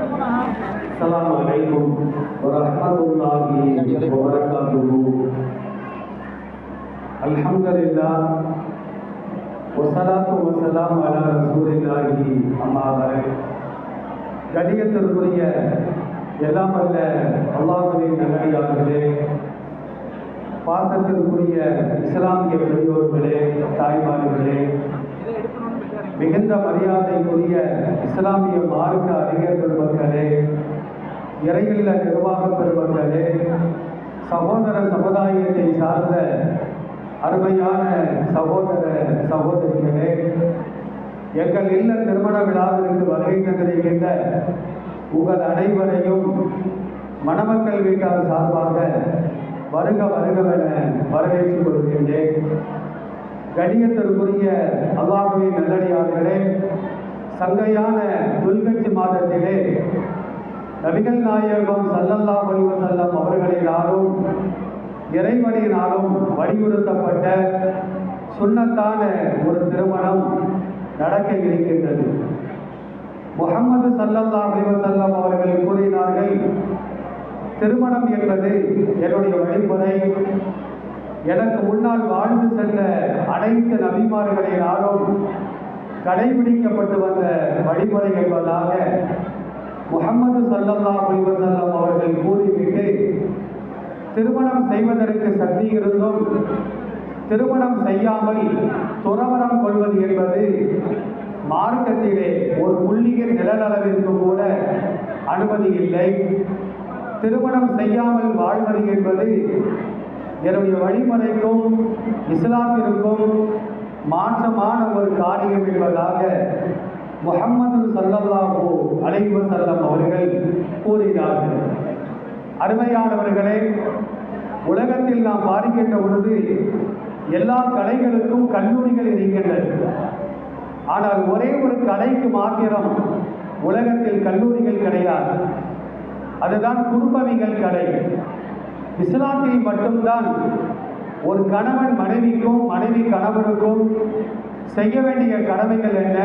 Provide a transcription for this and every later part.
السلام عليكم ورحمة الله وبركاته الحمد لله والصلاة والسلام على رسول الله أما بعد கடியத்திற்குரிய எல்லாம் அல்ல அல்லாஹுவின் நல்லடியார்களே பாசத்திற்குரிய இஸ்லாமிய பெரியோர்களே தாய்மார்களே மிகுந்த மரியாதைக்குரிய இஸ்லாமிய மார்க்க அறிஞர் பெருமக்களே இறையில்ல நிர்வாக பெருமக்களே சகோதர சமுதாயத்தை சார்ந்த அருமையான சகோதர சகோதரிகளே எங்கள் இல்ல திருமண விழாவிற்கு வருகை தந்திருக்கின்ற உங்கள் அனைவரையும் மணமக்கள் வீட்டார் சார்பாக வருக வருகவென வரவேற்றுக் கொள்கின்றேன். கணியத்திற்குரிய அல்லாஹுவின் நல்லடியார்களே சங்கையான துல்கட்சி மாதத்திலே நபிகள் நாயகம் சல்லல்லா செல்லம் அவர்களினாலும் இறைவனினாலும் வலியுறுத்தப்பட்ட சுண்ணத்தான ஒரு திருமணம் நடக்க இருக்கின்றது. முகமது சல்லல்லா செல்லம் அவர்கள் கூறினார்கள் திருமணம் என்பது என்னுடைய வழிமுறை. எனக்கு முன்னால் வாழ்ந்து சென்ற அனைத்து நபிமார்களினாலும் கடைபிடிக்கப்பட்டு வந்த வழிமுறை என்பதாக முகமது சல்லல்லா செல்லம் அவர்கள் கூறிவிட்டு திருமணம் செய்வதற்கு சக்தி இருந்தும் திருமணம் செய்யாமல் துறவரம் கொள்வது என்பது மார்க்கத்திலே ஒரு புள்ளிய நிழலளவிற்கு கூட அனுமதி இல்லை. திருமணம் செய்யாமல் வாழ்வது என்பது என்னுடைய வழிமுறைக்கும் இஸ்லாத்திற்கும் மாற்றமான ஒரு காரியம் என்பதாக முகம்மது சல்லல்லாஹு அலைவ செல்லம் அவர்கள் கூறினார்கள் அருமையானவர்களே உலகத்தில் நாம் பார்க்கின்ற பொழுது எல்லா கலைகளுக்கும் கல்லூரிகள் இருக்கின்றன. ஆனால் ஒரே ஒரு கலைக்கு மாத்திரம் உலகத்தில் கல்லூரிகள் கிடையாது. அதுதான் குடும்பவிகள் கலை. இஸ்லாத்தில் மட்டும்தான் ஒரு கணவன் மனைவிக்கும் மனைவி கணவனுக்கும் செய்ய வேண்டிய கடமைகள் என்ன?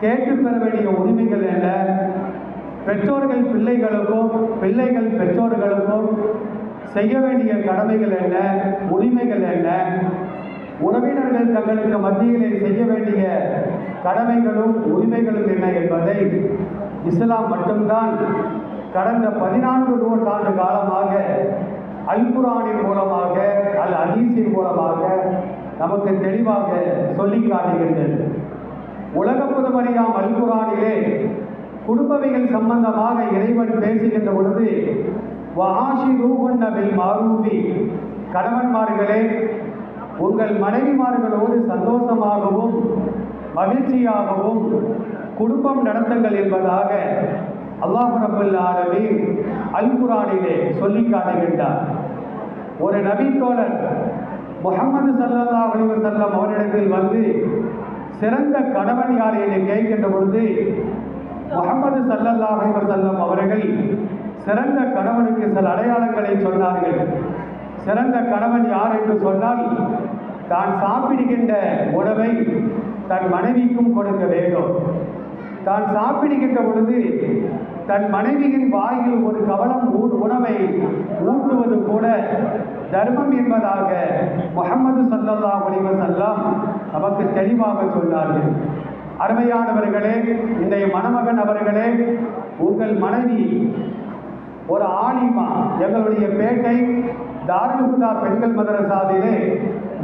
கேட்டு பெற வேண்டிய உரிமைகள் என்ன? பெற்றோர்கள் பிள்ளைகளுக்கும் பிள்ளைகள் பெற்றோர்களுக்கும் செய்ய வேண்டிய கடமைகள் என்ன? உரிமைகள் என்ன? உறவினர்கள் தங்களுக்கு மத்தியிலே செய்ய வேண்டிய கடமைகளும் உரிமைகளும் என்ன என்பதை இஸ்லாம் மட்டும்தான் கடந்த பதினான்கு நூற்றாண்டு காலமாக அல் குரானின் மூலமாக அல் ஹதீஸின் மூலமாக நமக்கு தெளிவாக சொல்லி காட்டுகின்றது. உலக புதுமறியாம் அல் குரானிலே சம்பந்தமாக இறைவன் பேசுகின்ற பொழுது வாஷி ரூபன் மாரூபி கணவன்மார்களே உங்கள் மனைவிமார்களோடு சந்தோஷமாகவும் மகிழ்ச்சியாகவும் குடும்பம் நடத்துங்கள் என்பதாக அல்லாஹ் ரபுல் ஆலமீன் அல் குரானிலே சொல்லி காட்டுகின்றார். ஒரு நபி தோழர் முகமது சல்லா அலைஹி செல்லம் அவரிடத்தில் வந்து சிறந்த கணவன் யார் என்று கேட்கின்ற பொழுது முகமது சல்லல்லா அலைஹி செல்லம் அவர்கள் சிறந்த கணவனுக்கு சில அடையாளங்களை சொன்னார்கள். சிறந்த கணவன் யார் என்று சொன்னால் தான் சாப்பிடுகின்ற உணவை தன் மனைவிக்கும் கொடுக்க வேண்டும். தான் சாப்பிடுகின்ற பொழுது தன் மனைவியின் வாயில் ஒரு கவலம் உணவை ஊட்டுவது கூட தர்மம் என்பதாக முகமது சல்லல்லா அலைஹி நமக்கு தெளிவாக சொன்னார்கள். அருமையானவர்களே இன்றைய மணமகன் அவர்களே உங்கள் மனைவி ஒரு ஆலிமா எங்களுடைய பேட்டை தாருகுதா பெண்கள் மதரசாவிலே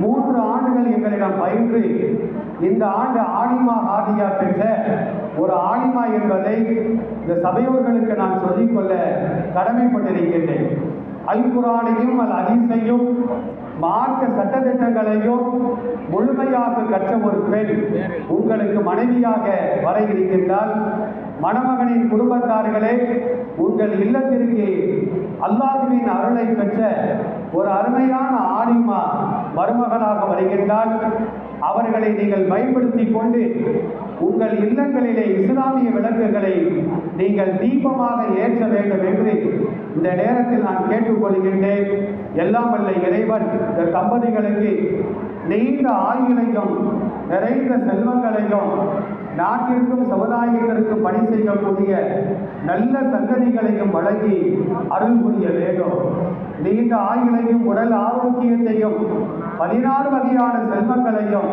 மூன்று ஆண்டுகள் எங்களிடம் பயின்று இந்த ஆண்டு ஆலிமா ஆதியா பெற்ற ஒரு ஆலிமா என்பதை இந்த சபையோர்களுக்கு நான் சொல்லிக்கொள்ள கடமைப்பட்டிருக்கின்றேன். அல் குரானையும் அல் அதிசையும் மார்க்க சட்டத்திட்டங்களையும் முழுமையாக கற்ற ஒரு பெண் உங்களுக்கு மனைவியாக வர இருக்கின்றால் மணமகனின் குடும்பத்தார்களே உங்கள் இல்லத்திற்கு அல்லாஹுவின் அருளை பெற்ற ஒரு அருமையான ஆணிமா மருமகனாக வருகின்றால் அவர்களை நீங்கள் பயன்படுத்தி கொண்டு உங்கள் இல்லங்களிலே இஸ்லாமிய விளக்குகளை நீங்கள் தீபமாக ஏற்ற வேண்டும் என்று இந்த நேரத்தில் நான் கேட்டுக்கொள்கின்றேன் எல்லாம் அல்ல இறைவன் இந்த தம்பதிகளுக்கு நீண்ட ஆயுளையும் நிறைந்த செல்வங்களையும் நாட்டிற்கும் சமுதாயத்திற்கும் பணி செய்யக்கூடிய நல்ல சங்கதிகளையும் வழங்கி அருள் புரிய வேண்டும். நீண்ட ஆயுளையும் உடல் ஆரோக்கியத்தையும் பதினாறு வகையான செல்வங்களையும்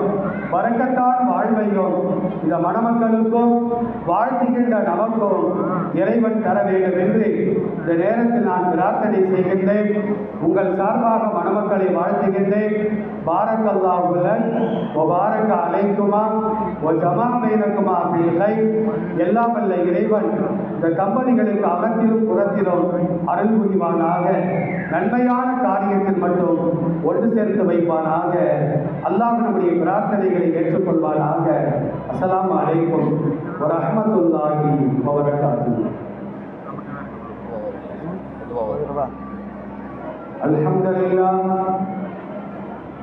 வரக்கத்தான் வாழ்வையும் இந்த மணமக்களுக்கும் வாழ்த்துகின்ற நமக்கும் இறைவன் தர வேண்டும் என்று இந்த நேரத்தில் நான் பிரார்த்தனை செய்கின்றேன். உங்கள் சார்பாக மணமக்களை வாழ்த்துகின்றேன். பாரக் அல்லாஹுல ஓ பாரக் அலைக்குமா ஓ ஜமா பைனக்குமா அப்படில்லை எல்லாம் வல்ல இறைவன் இந்த தம்பதிகளுக்கு அகத்திலும் புறத்திலும் அருள் புரிவானாக நன்மையான காரியத்தில் மட்டும் ஒன்று சேர்த்து வைப்பானாக அல்லாஹ் நம்முடைய பிரார்த்தனைகளை ஏற்றுக்கொள்வானாக அஸ்ஸலாமு அலைக்கும் ஒரு அஹமத்துல்லாஹி வபரகாத்து الحمد لله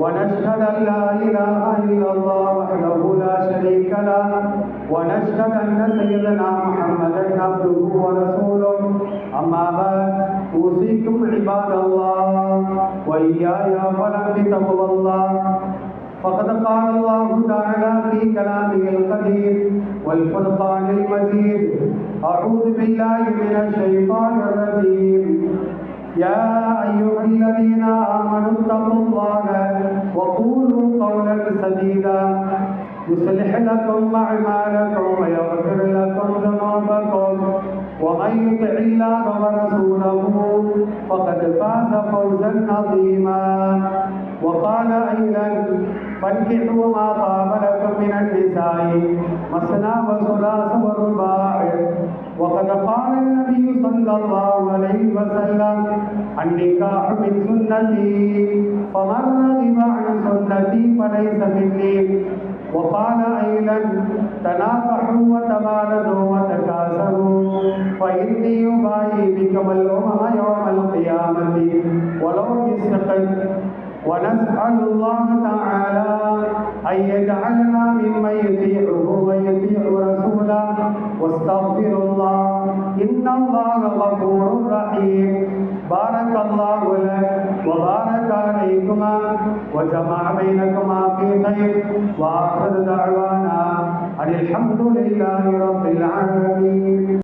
ونشهد أن لا إله إلا الله وحده لا شريك له ونشهد أن سيدنا محمدا عبده ورسوله. أما بعد أوصيكم عباد الله وإياي فلم بتقوى الله. فقد قال الله تعالى في كلامه القدير والفرقان المجيد أعوذ بالله من الشيطان الرجيم. يا أيها الذين آمنوا اتقوا الله وقولوا قولا سديدا. يصلح لكم أعمالكم ويغفر لكم ذنوبكم. ومن يطع الله ورسوله فقد فاز فوزا عظيما. وقال أيضا فانكحوا ما طاب لكم من النساء مثنى وثلاث ورباع. وقد قال النبي صلى الله عليه وسلم النكاح من سنتي فمن رغب عن سنتي فليس مني. وقال أيضا تناكحوا وتبالغوا وتكاثروا فإني أبايع بكم الأمم يوم القيامة. ولو بسقط ونسأل الله تعالى أن يجعلنا ممن يطيعه ويطيع رسوله. واستغفر الله. إن الله غفور رحيم. بارك الله لك وبارك عليكما وجمع بينكما في خير. وآخر دعوانا أن الحمد لله رب العالمين.